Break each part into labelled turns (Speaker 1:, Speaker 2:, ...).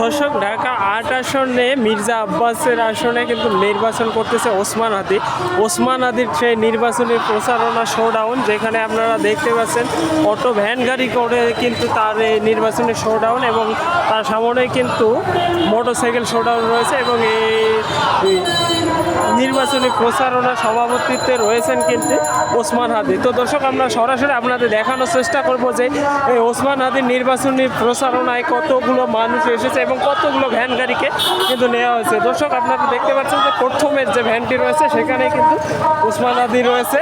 Speaker 1: দর্শক, ঢাকা আট আসনে মির্জা আব্বাসের আসনে কিন্তু নির্বাচন করতেছে ওসমান আদি ওসমান আদির সেই নির্বাচনী প্রচারণা শোডাউন যেখানে আপনারা দেখতে পাচ্ছেন, অটো ভ্যান গাড়ি করে কিন্তু তার এই নির্বাচনী শোডাউন এবং তার সামনে কিন্তু মোটরসাইকেল শোডাউন রয়েছে এবং এই নির্বাচনী প্রচারণা সভাপতিত্বে রয়েছেন কিন্তু ওসমান হাদি। তো দর্শক, আমরা সরাসরি আপনাদের দেখানোর চেষ্টা করব যে এই ওসমান হাদির নির্বাচনী প্রচারণায় কতগুলো মানুষ এসেছে এবং কতগুলো ভ্যান গাড়িকে কিন্তু নেওয়া হয়েছে। দর্শক, আপনারা দেখতে পাচ্ছেন যে প্রথমের যে ভ্যানটি রয়েছে সেখানে কিন্তু ওসমান হাদি রয়েছে।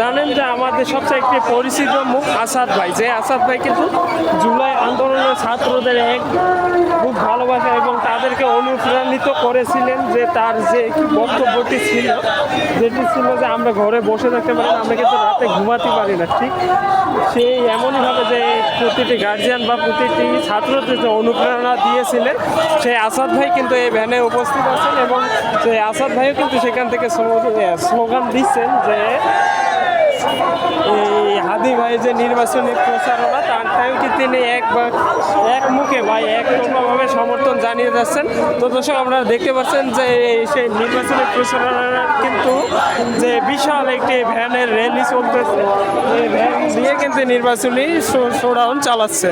Speaker 1: জানেন যে আমাদের সবচেয়ে একটি পরিচিত মুখ আসাদ ভাই। যে আসাদ ভাই কিন্তু জুলাই আন্দোলনের ছাত্রদের এক খুব ভালোবাসা এবং তাদেরকে অনুপ্রাণিত করেছিলেন যে তার যে বক্তব্যটি ছিল, যেটি ছিল যে আমরা ঘরে বসে থাকতে পারি আমরা কিন্তু রাতে ঘুমাতে পারি না, ঠিক? সেই এমনইভাবে যে প্রতিটি গার্জিয়ান বা প্রতিটি ছাত্রদের যে অনুপ্রেরণা দিয়েছিলেন, সেই আসাদ ভাই কিন্তু এই ভ্যানে উপস্থিত আছেন এবং সেই আসাদ ভাইও কিন্তু সেখান থেকে স্লো- স্লোগান দিচ্ছেন যে এই হাদি ভাই যে নির্বাচনী প্রচারণা তারটাও কি তিনি এক এক মুখে ভাই এক রকমভাবে সমর্থন জানিয়ে যাচ্ছেন। তো দর্শক, আপনারা দেখতে পাচ্ছেন যে সেই নির্বাচনী প্রচারণার কিন্তু যে বিশাল একটি ভ্যানের র্যালি চলতেছে। এই ভ্যান দিয়ে কিন্তু নির্বাচনী শোডাউন চালাচ্ছে।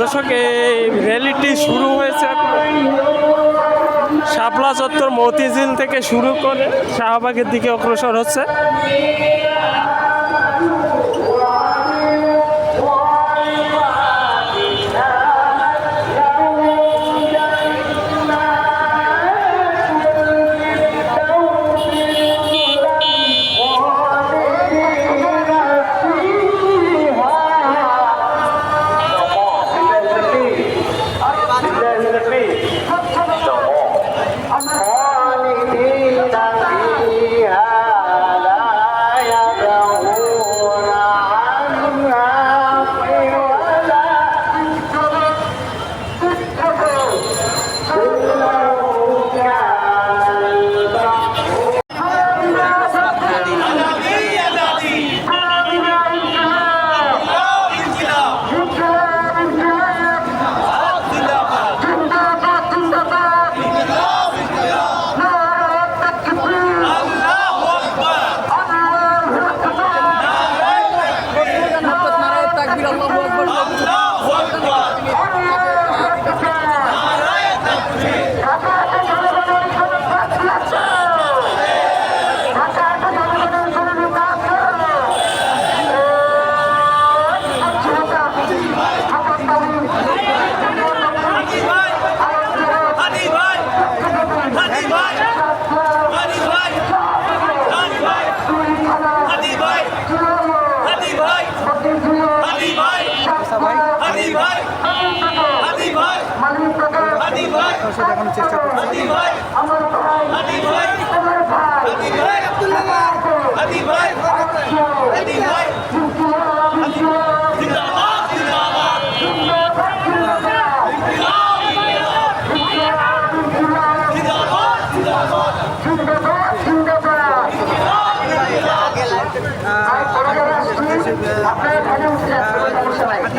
Speaker 1: দর্শক, এই র্যালিটি শুরু হয়েছে। শাপলা চত্বর মতিঝিল থেকে শুরু করে শাহবাগের দিকে অগ্রসর হচ্ছে।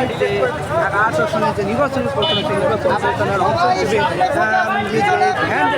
Speaker 2: আট আসনে যে নির্বাচনী প্রচারণা সেই নির্বাচনী প্রচারণার অংশ হিসেবে যে যে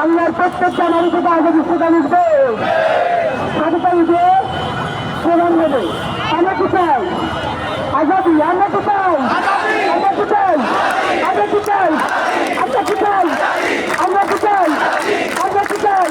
Speaker 1: বাংলার প্রত্যেকটা মানুষের আগামী সুদানিতে সাধারণকে প্রদান হবে আমরা কোথায় আজাদি, আমরা কোথায় আমরা কোথায় আমরা কোথায় আমরা কোথায় আমরা কোথায় আমরা কোথায়